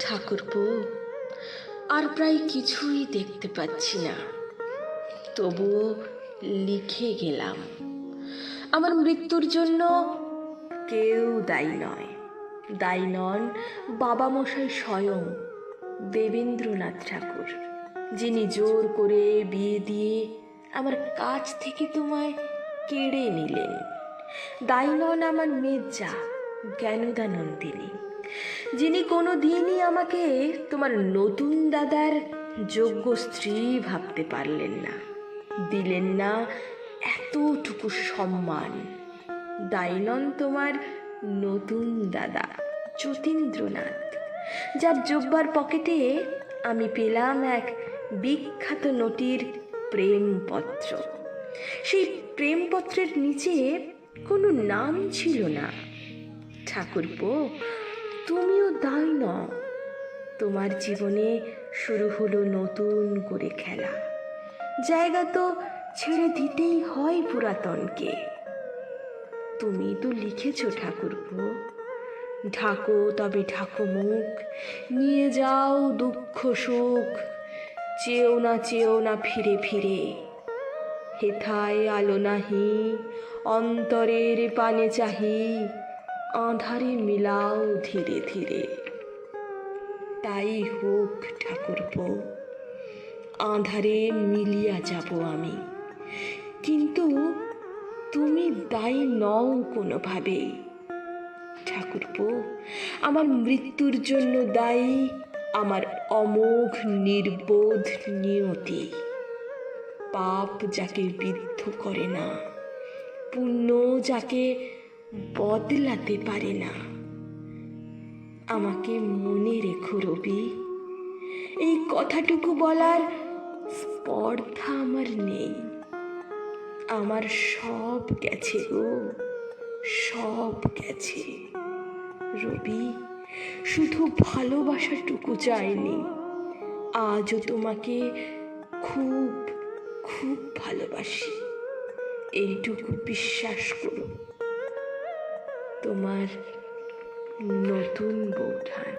ঠাকুরপো, আর প্রায় কিছুই দেখতে পাচ্ছি না। তবুও লিখে গেলাম, আমার মৃত্যুর জন্য কেউ দায়ী নয়। দায়ী নন বাবা মশাই স্বয়ং দেবেন্দ্রনাথ ঠাকুর, যিনি জোর করে বিয়ে দিয়ে আমার কাছ থেকে তোমায় কেড়ে নিলেন। দায়ী নন আমার মেজা জ্ঞানদানন্দিনী। যিনি কোনো দিনই আমাকে তোমার নতুন দাদার যোগ্য স্ত্রী ভাবতে পারলেন না। দিলেন না এতটুকু সম্মান। দাইনন তোমার নতুন দাদা, যতীন্দ্রনাথ, যার জব্বার পকেটে আমি পেলাম এক বিখ্যাত নটির প্রেমপত্র। সেই প্রেমপত্রের নিচে কোনো নাম ছিল না। ঠাকুরপো তুমিও দায় ন তোমার জীবনে শুরু হলো নতুন করে খেলা। জায়গা তো ছেড়ে দিতেই হয় পুরাতনকে। তুমি তো লিখেছ ঠাকুরপো। ঢাকো তবে ঢাকো মুখ, নিয়ে যাও দুঃখ সুখ চেও না চেও না ফিরে ফিরে। হেথায় আলো নাহি, অন্তরের পানে চাহি। আঁধারে মিলাও ধীরে ধীরে। তাই হোক ঠাকুরপো আঁধারে মিলিয়া যাব আমি। কিন্তু তুমি দায়ী নও কোনোভাবেই ঠাকুরপো, আমার মৃত্যুর জন্য দায়ী আমার অমোঘ নির্বোধ নিয়তি। পাপ যাকে বিদ্ধ করে না, পুণ্য যাকে বদলাতে পারে না। আমাকে মনে রেখো রবি, এই কথাটুকু বলার স্পর্ধা আমার নেই। আমার সব গেছে গো, সব গেছে। রবি, শুধু ভালোবাসাটুকু চাইনি, আজও তোমাকে খুব খুব ভালোবাসি। এইটুকু বিশ্বাস করো। তোমার নতুন বৌঠান